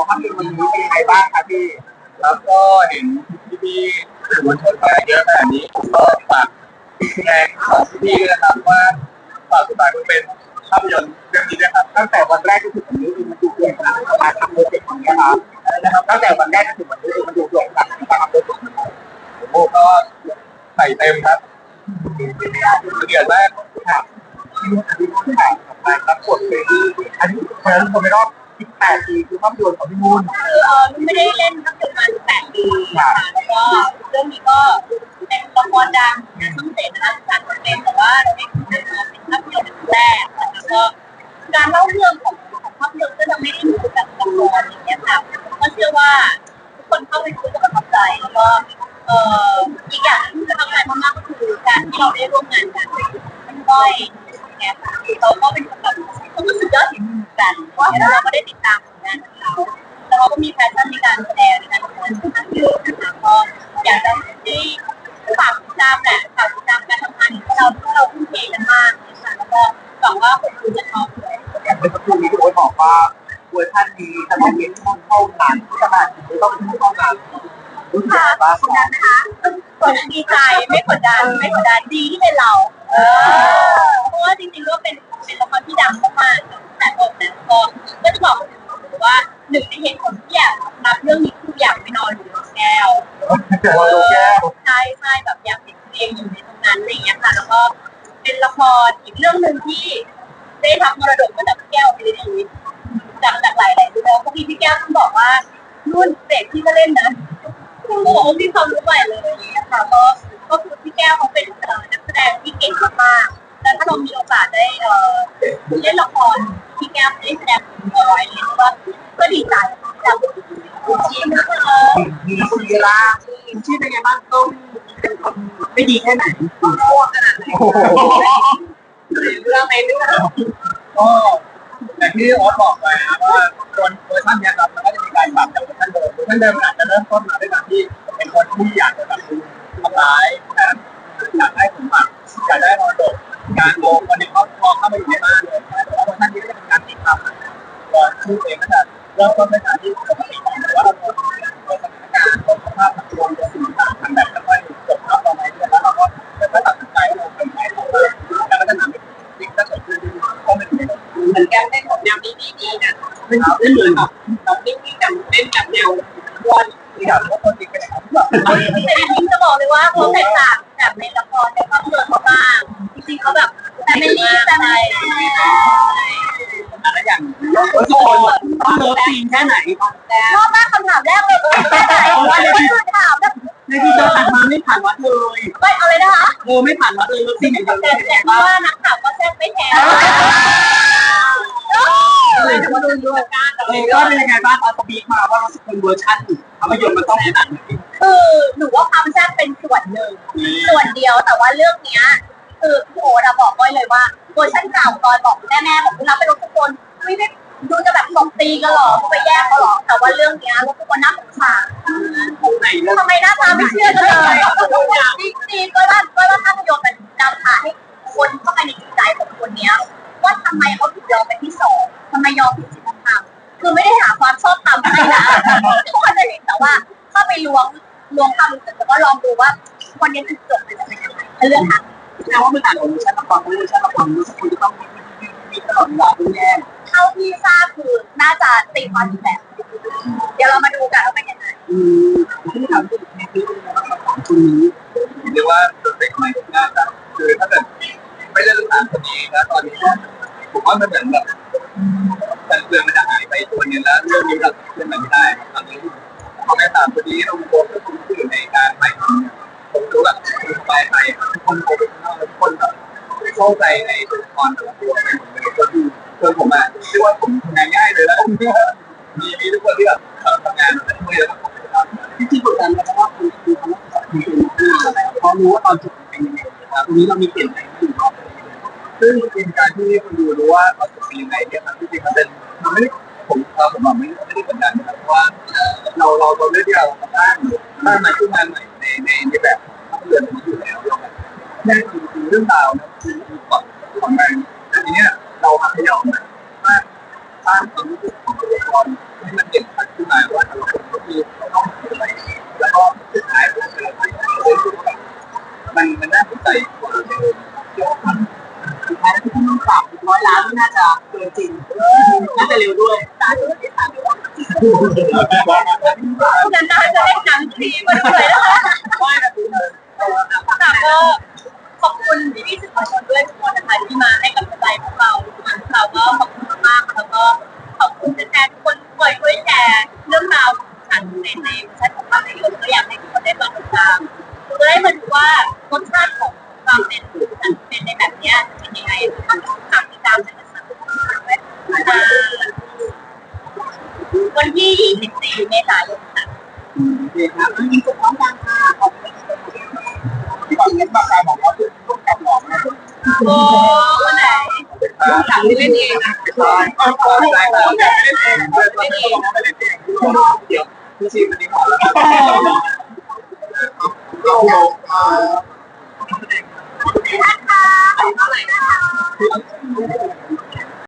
ตัวภาพยนตร์วันนี้เป็นยังไงบ้างครับพี่ แล้วก็เห็นพี่ๆสื่อมวลชนมาเยอะขนาดนี้ผมก็ฝากแสดงของพี่ๆด้วยนะครับว่าฝากสุดท้ายมันเป็นภาพยนตร์เรื่องนี้ด้วยครับตั้งแต่วันแรกจนถึงวันนี้มันดูเดือดขนาดไหนกาทำโปรเจกต์ของนี้ครับนะครับตั้งแต่วันแรกจนถึงวันนี้มันดูเดือดขนาดไหนกาทำโปรเจกต์นี้ครับผมก็ใส่เต็มครับเดือดมากครับที่นู่นที่นู่นถ่ายกับการรับบทเป็นอันนี้เพราะฉะนั้นคนไม่รอบ 18ปีคือภาพยนตร์ของพี่นุ่นคือเออไม่ได้เล่นตั้งแต่ประมาณแปดปีค่ะแล้วก็เรื่องนี้ก็เป็นละครดังในช่องเจ็ดนะคะจากเป็นแต่ว่าเราได้ทำมาเป็นภาพยนตร์แรกแล้วก็การเล่าเรื่องของของภาพยนตร์ก็จะไม่ได้ดูแบบละครอย่างเงี้ยค่ะก็เชื่อว่าทุกคนเข้าไปดูจะประทับใจแล้วก็เอ่ออีกอย่างที่ประทับใจมากๆก็คือการที่เราได้ร่วมงานกันเป็นก้อย เนี่ยค่ะเราก็เป็นคนแบบเขาก็สุดยอดฝีมือนกันแล้วเราก็ได้ติดตามผลงานของเขาแล้วเราก็มีแพชชั่นในการแสดงในการทำงานค่อนข้างเยอะนะคะก็อยากจะให้ฝากติดตามแหละฝากติดตามการทำงานของเราเพราะเราทุ่มเทกันมากนะคะแล้วก็หวังว่าคนดูจะชอบด้วยอย่างเมื่อสักครู่นี้พี่โอ๊ตบอกว่าเวอร์ชันนี้จะต้องเป็นที่นุ่นเท่านั้นที่จะมาถึงต้องเป็นที่นุ่นเท่างรู้สึกค่ะไงบ้างขอบคุณนะคะดีใจไม่กดดันไม่กดดันดีที่เป็นเรา เออเพราะว่า จริงๆก็เป็นเป็นละครที่ดังมากๆแต่ออกแต่ก็ก็จะบอกว่าหนึ่งในเหตุผลที่อยากรับเรื่องนี้คืออยากไปนอนอยู่กับแก้วเดี๋ยวเราดูแก้วใช่ใช่แบบอยากเห็นตัวเองอยู่ในตรงนั้นอะไรอย่างเงี้ยค่ะแล้วก็เป็นละครอีกเรื่องหนึ่งที่ได้รับมรดกมาจากพี่แก้วไปในชีจากจากหลายหลายเรื่องพวกพี่พี่แก้วต้องบอกว่ารุ่นเด็กที่ก็เล่นนะคุณก็บอกว่ามีความรู้ใหม่เลยอย่างเงี้ยค่ะก็ก็คือพี่แก้วเขาเป็นนักแสดงที่เก่งม เล่นละครพี่แก้วได้แสดงเอาไว้เลยก็ก็ดีใจจากคุณชีนะคะมีคุณเวลาคุณชื่อเป็นไงบ้างต้องไม่ดีแค่ไหนโอ้ขนาดไหนเรื่องในเรื่องก็อย่างที่ออสบอกไปนะว่าคนเวอร์ชันนี้ครับมันก็จะมีการปรับจากเวอร์ชันเดิมเวอร์ชันเดิมอาจจะเริ่มต้นมาด้วยการที่เป็นคนที่อยากจะแบบทำร้ายนะอยากได้สมบัติอยากได้มรดกการโกง จะเริ่มต้นด้วการที่ปกติแต่ว่าเราการณ์โดสภาพสังคมโดนสิ่งต่างๆทำแบบค่อยจบแล้วตอไปเรื่อยๆแล้วเราก็ค่อยๆตัดสินใจว่าเป็นใครต่อไปแล้วก็จะนำไปสิ่งที่เกิดขึ้นก็ไม่เป็นไรเหมือนแก้มเล่นของแนวนี้ดีนะเป็นไม่เหมือนแบบน้องนิ่งๆแต่เล่นแบบแนววนที่อยากว่าคนจริงเป็นยังไงแต่จริงๆจะบอกเลยว่าเขาแตกต่างจากในละครในภาพยนตร์เขาบ้างจริงๆเขาแบบแต่ไม่รีบแต่ไม่รอย่าง ทุกคนต้องเลิฟซีนแค่ไหนชอบมากคำถามแรกเลยเออแค่ไหนว่าเลยคือถามแบบในที่เจอตัดมาไม่ผ่านวัดเลยไม่เอาเลยนะคะเออไม่ผ่านวัดเลยเลิฟซีนอย่างเดียวเลแต่ยแต่ว่านักข่าวก็แซ่บไม่แพ้เลยจะมาดูดูเออก็เป็นยังไงบ้างเอาสปีกมาว่าเราเป็นเวอร์ชันภาพยนตร์มันต้องขนาดไหนคือหนูว่าความแซ่บเป็นส่วนหนึ่งส่วนเดียวแต่ว่าเรื่องเนี้ยคือพี่โอ๊ตอะบอกไว้เลยว่าเวอร์ชันเก่าตอนบอกแม่แม่ๆบอกคุณรับไปรู้ทุกคนไม่ได้ ดูจะแบบตบตีกันหรอไปแย่งเขาหรอ แต่ว่าเรื่องเนี้ยว่าทุกคนน่าสงสารตรงไหนเลิฟทำไมหน้าตาไม่เชื่อกันเลยจริงๆก็ว่าก็ว่าภาพยนตร์มันนำพาให้คนเข้าไปในจิตใจของคนเนี้ยว่าทำไมเขาถึงยอมเป็นที่สองทำไมยอมผิดศีลธรรมคือไม่ได้หาความชอบธรรมให้นะทุกคนจะเห็นแต่ว่าเข้าไปล้วงล้วงความรู้สึกแล้วก็ลองดูว่าวันนี้จุดจบมันจะเป็นยังไงเรื่องค่ะแสดงว่ามันต่างกับเวอร์ชันละครเพราะเวอร์ชันละครรู้สึกคุณจะต้องมี ตลอดเวลาต้องแย่เท่าที่ทราบคือน่าจะตีความอีกแบบเดี๋ยวเรามาดูกันว่าเป็นยังไงอืมที่ทำให้ในคลิปนะครับสองคนนี้เรียกว่าจุดเล็กไม่น่าจะคือถ้าเกิดไม่ได้สามคนนี้นะตอนนี้ผมว่ามันเหมือนแบบแต่เรื่องมันจะหายไปตัวนึงแล้วเรื่องนี้เราขึ้นมาไม่ได้ตอนนี้พอแม่สามคนนี้ลงตัวก็คุ้นชื่อในการใหม่ผมรู้แบบสบายใจทุกคนโปรเฟชชั่นอลทุกคนแบบเข้าใจในตัวละครแต่ละตัวไหม คือผมอะเรียกว่าผมทำงานง่ายเลยแล้วมีมีทุกคนที่แบบทำงานแบบมือแล้วที่ที่กดดันเพราะว่าคุณคือคำว่าคุณเป็นมากเพราะรู้ว่าตอนจบเป็นยังไงตรงนี้เรามีเปลี่ยนใจไหมหรือว่าซึ่งเป็นการที่คนดูรู้ว่าเขาจะเป็นยังไงเนี่ยครับที่จริงมันเป็นมันไม่ได้ผมเราผมบอกไม่ไม่ได้กดดันนะครับเพราะว่าเราเราเราเลือกที่เราสร้างสร้างมาขึ้นมาใหม่ในในในแบบภาพยนตร์นี้อยู่แล้วแค่คือคือเรื่องราวนะคือก่อนของมันทีเนี้ยเราพยายามว่าสร้างความรู้สึกของตัวละครให้มันเด่นชัดขึ้น จะเร็วด้วยสาธุที่สาธุนานๆจะเล่นหนังทีมาด้วยนะคะค่ะก็ขอบคุณพี่ๆสื่อมวลชนด้วยทุกคนนะคะที่มาให้กำลังใจพวกเราเราก็ขอบคุณมากๆแล้วก็ขอบคุณแฟนๆทุกคนคอยช่วยแชร์เรื่องราวของฉันในในเวอร์ชันของภาพยนตร์ก็อยากให้ทุกคนได้ลองติดตามจะได้มาดูว่ารสชาติของความเป็นฉันเป็นในแบบนี้เป็นยังไงฝากติดตามในสัปดาห์ วันที่ 24 เมษายนค่ะดีครับมีสุขภาพการค่ะขอบคุณที่ก่อนเงินมาการบอกว่าต้องกลับหมโอ้วันไหนถามที่เล่นเองนะใช่ใช่ครับเล่นเองด้วยตอนนี้ก็บอกว่าไม่เล่นเองเดี๋ยวพี่ซีวันดีกว่